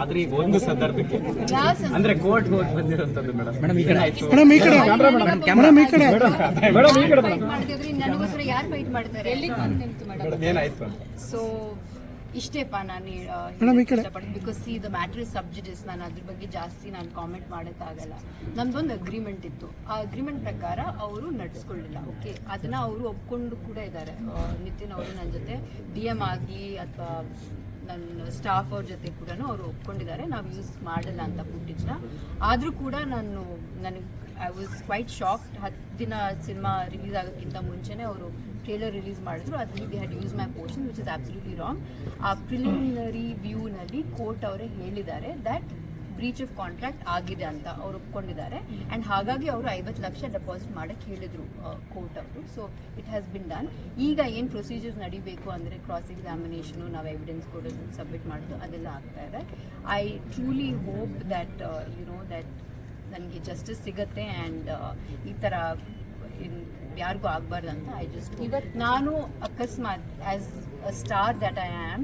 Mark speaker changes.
Speaker 1: ಆದ್ರೆ ಈಗ ಒಂದು ಸಂದರ್ಭಕ್ಕೆ ಅಂದ್ರೆ ಕೋರ್ಟ್ ಹೋಗಿ ಬಂದಿರೋಂಥದ್ದು ಮೇಡಮ್.
Speaker 2: ಮೇಡಮ್ ಈ ಕಡೆ.
Speaker 1: ಆಯ್ತು
Speaker 3: ಮೇಡಮ್ ಈ ಕಡೆ. ಮೇಡಮ್ ಈ ಕಡೆ.
Speaker 1: ಮೇಡಮ್ ಈ ಕಡೆ.
Speaker 4: ನನಗೋಸ್ಕರ ಯಾರು ಫೈಟ್ ಮಾಡ್ತಾರೆ?
Speaker 1: ಮೇಡಮ್ ಏನಾಯ್ತು
Speaker 4: ಸೊ ಇಷ್ಟೇಪ್ಪ ನಾನು
Speaker 3: ಇಷ್ಟಪಡ್ತೀನಿ.
Speaker 4: Because see the matter is sub judice ನಾನು ಅದ್ರ ಬಗ್ಗೆ ಜಾಸ್ತಿ ನಾನು ಕಾಮೆಂಟ್ ಮಾಡೋಕ್ಕಾಗಲ್ಲ ನಮ್ದೊಂದು ಅಗ್ರಿಮೆಂಟ್ ಇತ್ತು. ಆ ಅಗ್ರಿಮೆಂಟ್ ಪ್ರಕಾರ ಅವರು ನಡ್ಸ್ಕೊಳ್ಳಿಲ್ಲ. ಓಕೆ ಅದನ್ನ ಅವರು ಒಪ್ಕೊಂಡು ಕೂಡ ಇದ್ದಾರೆ. ನಿತಿನ್ ಅವರು ನನ್ನ ಜೊತೆ ಡಿ ಎಂ ಆಗಲಿ ಅಥವಾ ನನ್ನ ಸ್ಟಾಫ್ ಅವ್ರ ಜೊತೆ ಕೂಡ ಅವರು ಒಪ್ಕೊಂಡಿದ್ದಾರೆ. ನಾವು ಯೂಸ್ ಮಾಡಲ್ಲ ಅಂತ ಫುಟೇಜ್ನ ಆದರೂ ಕೂಡ ನಾನು ನನಗೆ ಐ ವಾಸ್ ಕ್ವೈಟ್ ಶಾಕ್ಡ್ ಹತ್ತು ದಿನ ಸಿನಿಮಾ ರಿಲೀಸ್ ಆಗೋಕ್ಕಿಂತ ಮುಂಚೆನೇ ಅವರು ಟ್ರೇಲರ್ ರಿಲೀಸ್ ಮಾಡಿದ್ರು. ಅದರಲ್ಲಿ they had used my portion which is absolutely wrong ಆ ಪ್ರಿಲಿಮಿನರಿ ವ್ಯೂನಲ್ಲಿ ಕೋರ್ಟ್ ಅವರೇ ಹೇಳಿದ್ದಾರೆ ದಟ್ ಬ್ರೀಚ್ ಆಫ್ ಕಾಂಟ್ರಾಕ್ಟ್ ಆಗಿದೆ ಅಂತ ಅವ್ರು ಒಪ್ಕೊಂಡಿದ್ದಾರೆ. ಆ್ಯಂಡ್ ಹಾಗಾಗಿ ಅವರು ಐವತ್ತು ಲಕ್ಷ ಡೆಪಾಸಿಟ್ ಮಾಡಕ್ಕೆ ಹೇಳಿದ್ರು ಕೋರ್ಟ್ ಅವರು. So it has been done ಈಗ ಏನು ಪ್ರೊಸೀಜರ್ಸ್ ನಡಿಬೇಕು ಅಂದರೆ ಕ್ರಾಸ್ ಎಕ್ಸಾಮಿನೇಷನು ನಾವು ಎವಿಡೆನ್ಸ್ ಕೊಡೋದು ಸಬ್ಮಿಟ್ ಮಾಡೋದು ಅದೆಲ್ಲ ಆಗ್ತಾ ಇದೆ. I truly hope that you know that ನನಗೆ ಜಸ್ಟಿಸ್ ಸಿಗತ್ತೆ ಆ್ಯಂಡ್ ಈ ಥರ ಯಾರಿಗೂ ಆಗಬಾರ್ದು ಅಂತ ಐ ಜಸ್ಟ್ ಇವತ್ತು ನಾನು ಅಕಸ್ಮಾತ್ as a star that I am